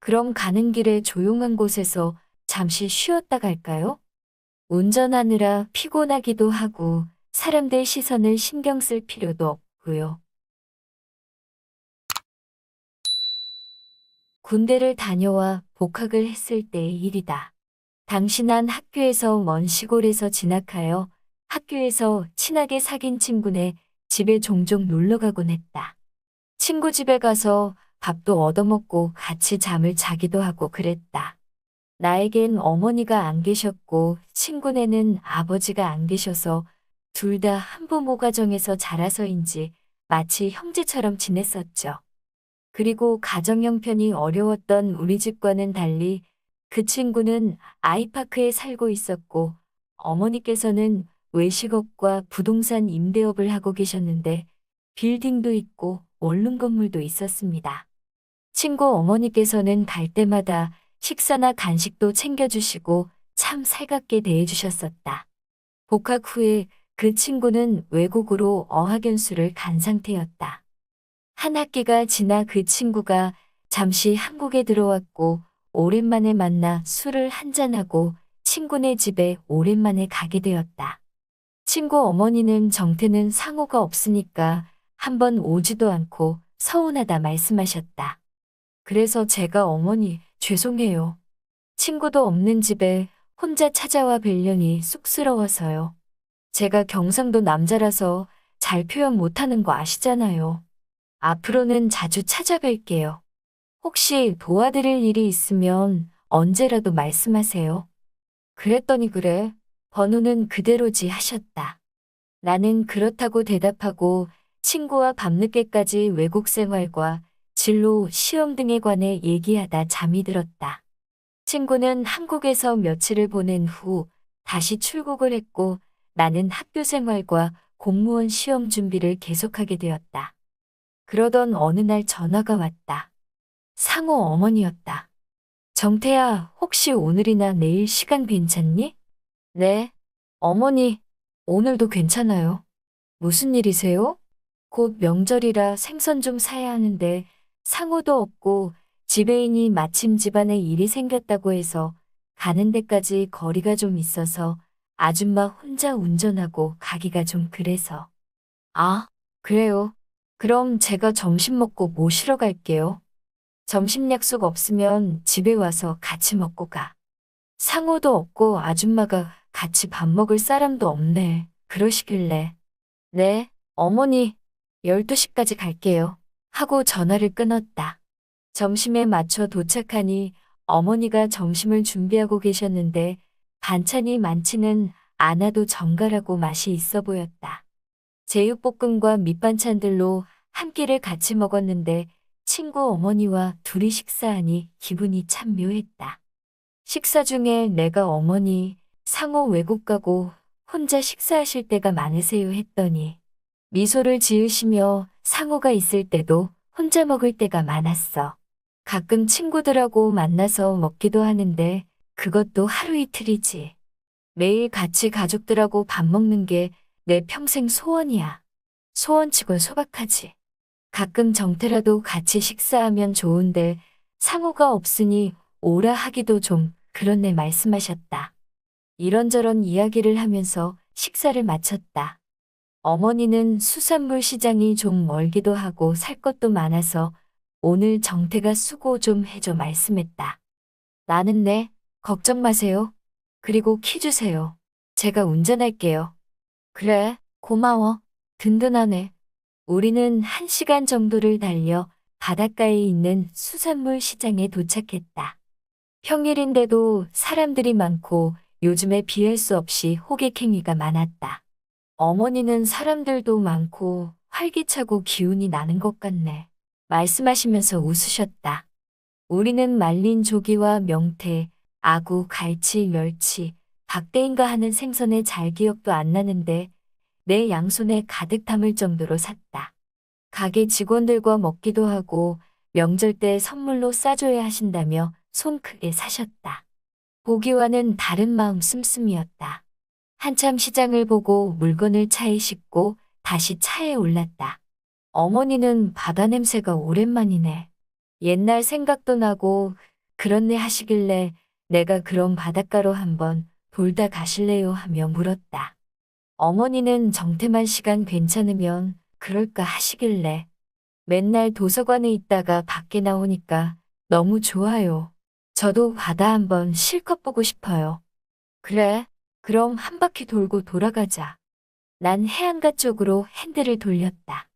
그럼 가는 길에 조용한 곳에서 잠시 쉬었다 갈까요? 운전하느라 피곤하기도 하고 사람들 시선을 신경 쓸 필요도 없고요. 군대를 다녀와 복학을 했을 때의 일이다. 난 학교에서 먼 시골에서 진학하여 학교에서 친하게 사귄 친구네 집에 종종 놀러 가곤 했다. 친구 집에 가서 밥도 얻어먹고 같이 잠을 자기도 하고 그랬다. 나에겐 어머니가 안 계셨고 친구네는 아버지가 안 계셔서 둘 다 한부모 가정에서 자라서인지 마치 형제처럼 지냈었죠. 그리고 가정 형편이 어려웠던 우리 집과는 달리 그 친구는 아이파크에 살고 있었고 어머니께서는 외식업과 부동산 임대업을 하고 계셨는데 빌딩도 있고 원룸 건물도 있었습니다. 친구 어머니께서는 갈 때마다 식사나 간식도 챙겨주시고 참 살갑게 대해주셨었다. 복학 후에 그 친구는 외국으로 어학연수를 간 상태였다. 한 학기가 지나 그 친구가 잠시 한국에 들어왔고 오랜만에 만나 술을 한잔하고 친구네 집에 오랜만에 가게 되었다. 친구 어머니는 정태는 상호가 없으니까 한번 오지도 않고 서운하다 말씀하셨다. 그래서 제가 어머니 죄송해요. 친구도 없는 집에 혼자 찾아와 뵈려니 쑥스러워서요. 제가 경상도 남자라서 잘 표현 못하는 거 아시잖아요. 앞으로는 자주 찾아뵐게요. 혹시 도와드릴 일이 있으면 언제라도 말씀하세요. 그랬더니 그래. 번호는 그대로지 하셨다. 나는 그렇다고 대답하고 친구와 밤늦게까지 외국 생활과 진로, 시험 등에 관해 얘기하다 잠이 들었다. 친구는 한국에서 며칠을 보낸 후 다시 출국을 했고 나는 학교 생활과 공무원 시험 준비를 계속하게 되었다. 그러던 어느 날 전화가 왔다. 상호 어머니였다. 정태야, 혹시 오늘이나 내일 시간 괜찮니? 네. 어머니, 오늘도 괜찮아요. 무슨 일이세요? 곧 명절이라 생선 좀 사야 하는데 상호도 없고 지배인이 마침 집안에 일이 생겼다고 해서 가는 데까지 거리가 좀 있어서 아줌마 혼자 운전하고 가기가 좀 그래서. 아, 그래요. 그럼 제가 점심 먹고 모시러 갈게요. 점심 약속 없으면 집에 와서 같이 먹고 가. 상호도 없고 아줌마가 같이 밥 먹을 사람도 없네. 그러시길래. 네, 어머니, 12시까지 갈게요. 하고 전화를 끊었다. 점심에 맞춰 도착하니 어머니가 점심을 준비하고 계셨는데 반찬이 많지는 않아도 정갈하고 맛이 있어 보였다. 제육볶음과 밑반찬들로 한 끼를 같이 먹었는데 친구 어머니와 둘이 식사하니 기분이 참 묘했다. 식사 중에 내가 어머니 상호 외국 가고 혼자 식사하실 때가 많으세요 했더니 미소를 지으시며 상호가 있을 때도 혼자 먹을 때가 많았어. 가끔 친구들하고 만나서 먹기도 하는데 그것도 하루 이틀이지. 매일 같이 가족들하고 밥 먹는 게 내 평생 소원이야. 소원치곤 소박하지. 가끔 정태라도 같이 식사하면 좋은데 상호가 없으니 오라 하기도 좀 그렇네 말씀하셨다. 이런저런 이야기를 하면서 식사를 마쳤다. 어머니는 수산물 시장이 좀 멀기도 하고 살 것도 많아서 오늘 정태가 수고 좀 해줘 말씀했다. 나는 네, 걱정 마세요. 그리고 키 주세요. 제가 운전할게요. 그래, 고마워. 든든하네. 우리는 한 시간 정도를 달려 바닷가에 있는 수산물 시장에 도착했다. 평일인데도 사람들이 많고 요즘에 비할 수 없이 호객행위가 많았다. 어머니는 사람들도 많고 활기차고 기운이 나는 것 같네. 말씀하시면서 웃으셨다. 우리는 말린 조기와 명태, 아구, 갈치, 멸치, 박대인가 하는 생선의 잘 기억도 안 나는데 내 양손에 가득 담을 정도로 샀다. 가게 직원들과 먹기도 하고 명절 때 선물로 싸줘야 하신다며 손 크게 사셨다. 보기와는 다른 마음 씀씀이었다. 한참 시장을 보고 물건을 차에 싣고 다시 차에 올랐다. 어머니는 바다 냄새가 오랜만이네. 옛날 생각도 나고 그렇네 하시길래 내가 그럼 바닷가로 한번 돌다 가실래요 하며 물었다. 어머니는 정태만 시간 괜찮으면 그럴까 하시길래 맨날 도서관에 있다가 밖에 나오니까 너무 좋아요. 저도 바다 한번 실컷 보고 싶어요. 그래, 그럼 한 바퀴 돌고 돌아가자. 난 해안가 쪽으로 핸들을 돌렸다.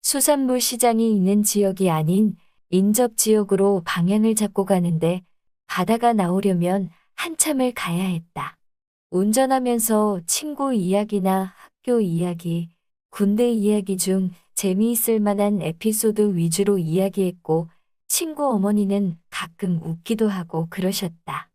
수산물 시장이 있는 지역이 아닌 인접 지역으로 방향을 잡고 가는데 바다가 나오려면 한참을 가야 했다. 운전하면서 친구 이야기나 학교 이야기, 군대 이야기 중 재미있을 만한 에피소드 위주로 이야기했고 친구 어머니는 가끔 웃기도 하고 그러셨다.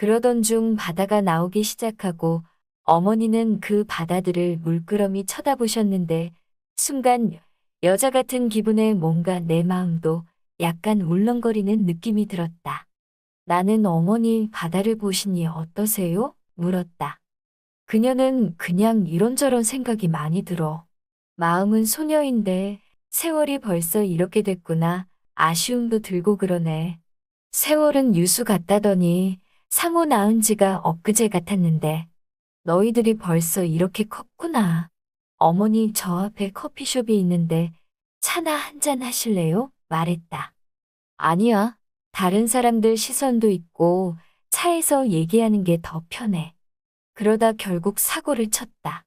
그러던 중 바다가 나오기 시작하고 어머니는 그 바다들을 물끄러미 쳐다보셨는데 순간 여자 같은 기분에 뭔가 내 마음도 약간 울렁거리는 느낌이 들었다. 나는 어머니 바다를 보시니 어떠세요? 물었다. 그녀는 그냥 이런저런 생각이 많이 들어. 마음은 소녀인데 세월이 벌써 이렇게 됐구나. 아쉬움도 들고 그러네. 세월은 유수 같다더니 상호 낳은 지가 엊그제 같았는데 너희들이 벌써 이렇게 컸구나. 어머니 저 앞에 커피숍이 있는데 차나 한 잔 하실래요? 말했다. 아니야. 다른 사람들 시선도 있고 차에서 얘기하는 게 더 편해. 그러다 결국 사고를 쳤다.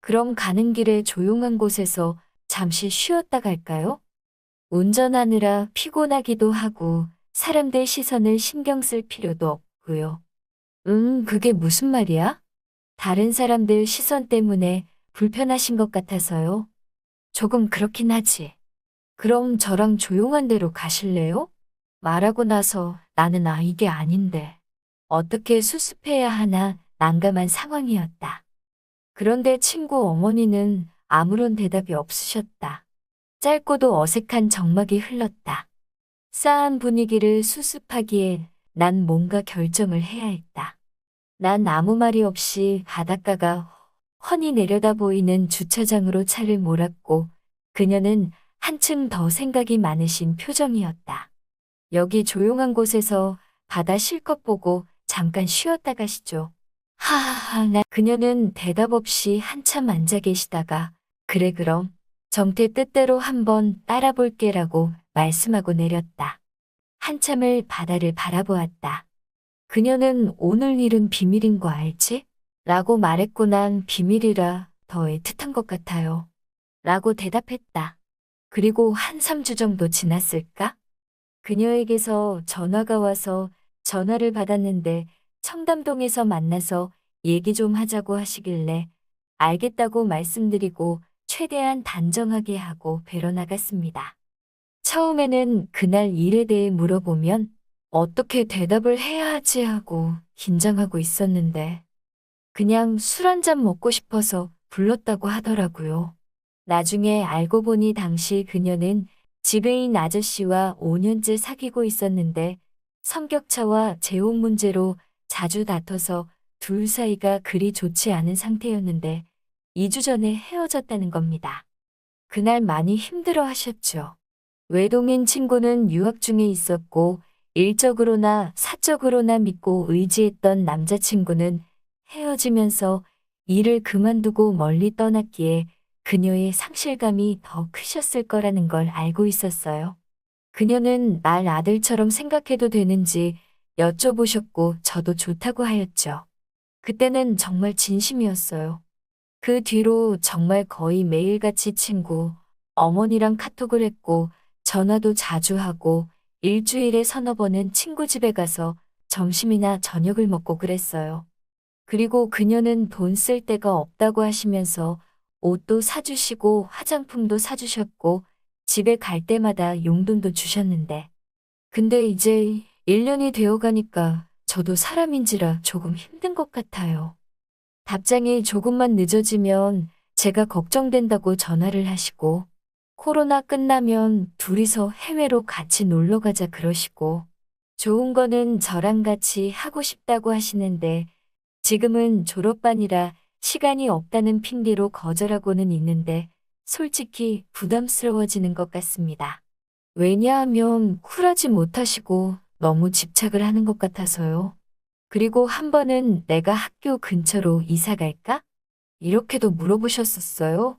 그럼 가는 길에 조용한 곳에서 잠시 쉬었다 갈까요? 운전하느라 피곤하기도 하고 사람들 시선을 신경 쓸 필요도 없고 요. 음, 그게 무슨 말이야? 다른 사람들 시선 때문에 불편하신 것 같아서요. 조금 그렇긴 하지. 그럼 저랑 조용한 데로 가실래요? 말하고 나서 나는 아, 이게 아닌데. 어떻게 수습해야 하나 난감한 상황이었다. 그런데 친구 어머니는 아무런 대답이 없으셨다. 짧고도 어색한 정막이 흘렀다. 싸한 분위기를 수습하기에 난 뭔가 결정을 해야 했다. 난 아무 말이 없이 바닷가가 훤히 내려다 보이는 주차장으로 차를 몰았고 그녀는 한층 더 생각이 많으신 표정이었다. 여기 조용한 곳에서 바다 실컷 보고 잠깐 쉬었다 가시죠. 하하하, 나 그녀는 대답 없이 한참 앉아 계시다가 그래 그럼 정태 뜻대로 한번 따라 볼게라고 말씀하고 내렸다. 한참을 바다를 바라보았다. 그녀는 오늘 일은 비밀인 거 알지? 라고 말했고 난 비밀이라 더 애틋한 것 같아요. 라고 대답했다. 그리고 한 3주 정도 지났을까? 그녀에게서 전화가 와서 전화를 받았는데 청담동에서 만나서 얘기 좀 하자고 하시길래 알겠다고 말씀드리고 최대한 단정하게 하고 뵈러 나갔습니다. 처음에는 그날 일에 대해 물어보면 어떻게 대답을 해야 하지 하고 긴장하고 있었는데 그냥 술 한 잔 먹고 싶어서 불렀다고 하더라고요. 나중에 알고 보니 당시 그녀는 지배인 아저씨와 5년째 사귀고 있었는데 성격차와 재혼 문제로 자주 다퉈서 둘 사이가 그리 좋지 않은 상태였는데 2주 전에 헤어졌다는 겁니다. 그날 많이 힘들어 하셨죠. 외동인 친구는 유학 중에 있었고 일적으로나 사적으로나 믿고 의지했던 남자친구는 헤어지면서 일을 그만두고 멀리 떠났기에 그녀의 상실감이 더 크셨을 거라는 걸 알고 있었어요. 그녀는 날 아들처럼 생각해도 되는지 여쭤보셨고 저도 좋다고 하였죠. 그때는 정말 진심이었어요. 그 뒤로 정말 거의 매일같이 친구, 어머니랑 카톡을 했고 전화도 자주 하고 일주일에 서너 번은 친구 집에 가서 점심이나 저녁을 먹고 그랬어요. 그리고 그녀는 돈 쓸 데가 없다고 하시면서 옷도 사주시고 화장품도 사주셨고 집에 갈 때마다 용돈도 주셨는데. 근데 이제 1년이 되어 가니까 저도 사람인지라 조금 힘든 것 같아요. 답장이 조금만 늦어지면 제가 걱정된다고 전화를 하시고 코로나 끝나면 둘이서 해외로 같이 놀러 가자 그러시고 좋은 거는 저랑 같이 하고 싶다고 하시는데 지금은 졸업반이라 시간이 없다는 핑계로 거절하고는 있는데 솔직히 부담스러워지는 것 같습니다. 왜냐하면 쿨하지 못하시고 너무 집착을 하는 것 같아서요. 그리고 한 번은 내가 학교 근처로 이사 갈까? 이렇게도 물어보셨었어요.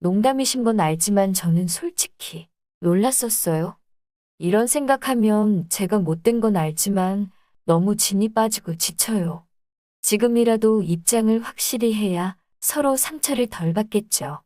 농담이신 건 알지만 저는 솔직히 놀랐었어요. 이런 생각하면 제가 못된 건 알지만 너무 진이 빠지고 지쳐요. 지금이라도 입장을 확실히 해야 서로 상처를 덜 받겠죠.